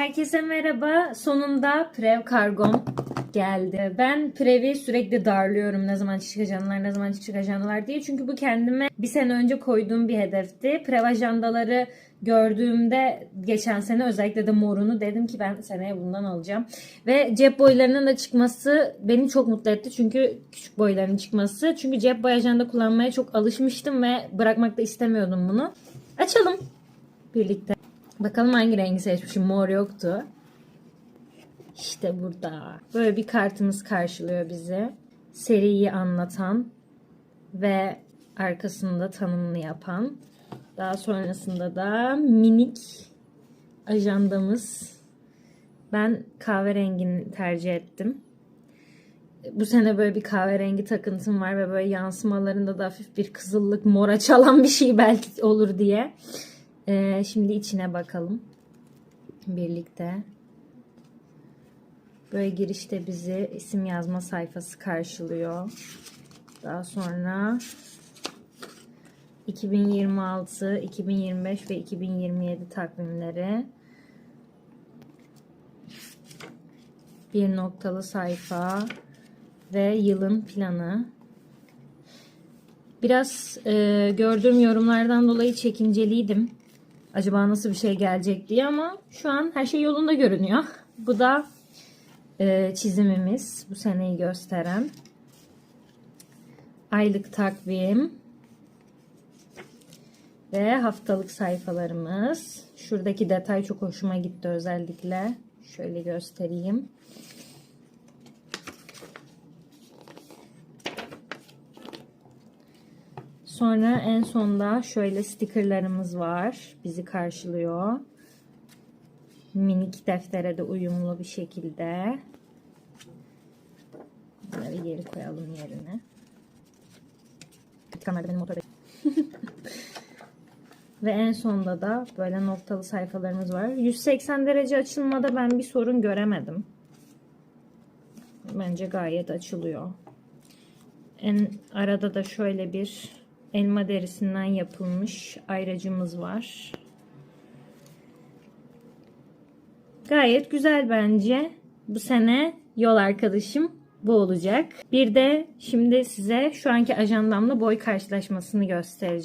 Herkese merhaba. Sonunda Prev kargom geldi. Ben Prev'i sürekli darlıyorum ne zaman çıkacaklar, ne zaman çıkacaklar diye. Çünkü bu kendime bir sene önce koyduğum bir hedefti. Prev ajandaları gördüğümde geçen sene özellikle de morunu dedim ki ben seneye bundan alacağım. Ve cep boylarının da çıkması beni çok mutlu etti. Çünkü küçük boyların çıkması. Çünkü cep boy ajanda kullanmaya çok alışmıştım ve bırakmak da istemiyordum bunu. Açalım birlikte. Bakalım hangi rengi seçmişim. Mor yoktu. İşte burada. Böyle bir kartımız karşılıyor bizi. Seriyi anlatan ve arkasında tanımını yapan. Daha sonrasında da minik ajandamız. Ben kahverengini tercih ettim. Bu sene böyle bir kahverengi takıntım var ve böyle yansımalarında da hafif bir kızıllık mora çalan bir şey belki olur diye. Ee, şimdi içine bakalım. Birlikte. Böyle girişte bizi isim yazma sayfası karşılıyor. Daha sonra 2026, 2025 ve 2027 takvimleri. Bir noktalı sayfa ve yılın planı. Biraz e, gördüğüm yorumlardan dolayı çekinceliydim. Acaba nasıl bir şey gelecek diye ama şu an her şey yolunda görünüyor. Bu da e, çizimimiz. Bu seneyi gösteren. Aylık takvim. Ve haftalık sayfalarımız. Şuradaki detay çok hoşuma gitti özellikle. Şöyle göstereyim. Sonra en sonda şöyle stikerlerimiz var. Bizi karşılıyor. Minik deftere de uyumlu bir şekilde. Bunları geri koyalım yerine. Benim motor Ve en sonda da böyle noktalı sayfalarımız var. 180 derece açılmada ben bir sorun göremedim. Bence gayet açılıyor. En arada da şöyle bir elma derisinden yapılmış ayracımız var. Gayet güzel bence. Bu sene yol arkadaşım bu olacak. Bir de şimdi size şu anki ajandamla boy karşılaşmasını göstereceğim.